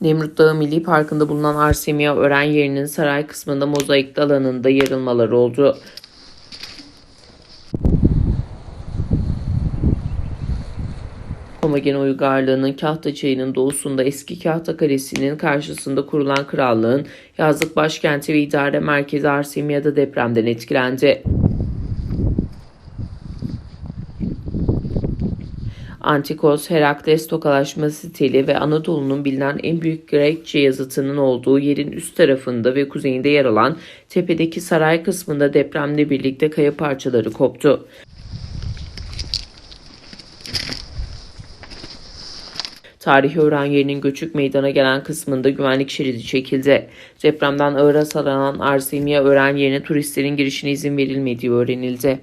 Nemrut Dağı Milli Parkı'nda bulunan Arsemia öğren yerinin saray kısmında mozaikli alanında yarılmalar oldu. Homogen uygarlığının Kahta Çayı'nın doğusunda eski Kahta Kalesi'nin karşısında kurulan krallığın yazlık başkenti ve idare merkezi Arsemia'da depremden etkilendi. Antikos, Herakles tokalaşma stili ve Anadolu'nun bilinen en büyük Grekçe yazıtının olduğu yerin üst tarafında ve kuzeyinde yer alan tepedeki saray kısmında depremle birlikte kaya parçaları koptu. Tarihi öğren göçük meydana gelen kısmında güvenlik şeridi çekildi. Depremden ağır hasarlanan Arsemia öğren yerine turistlerin girişine izin verilmediği öğrenildi.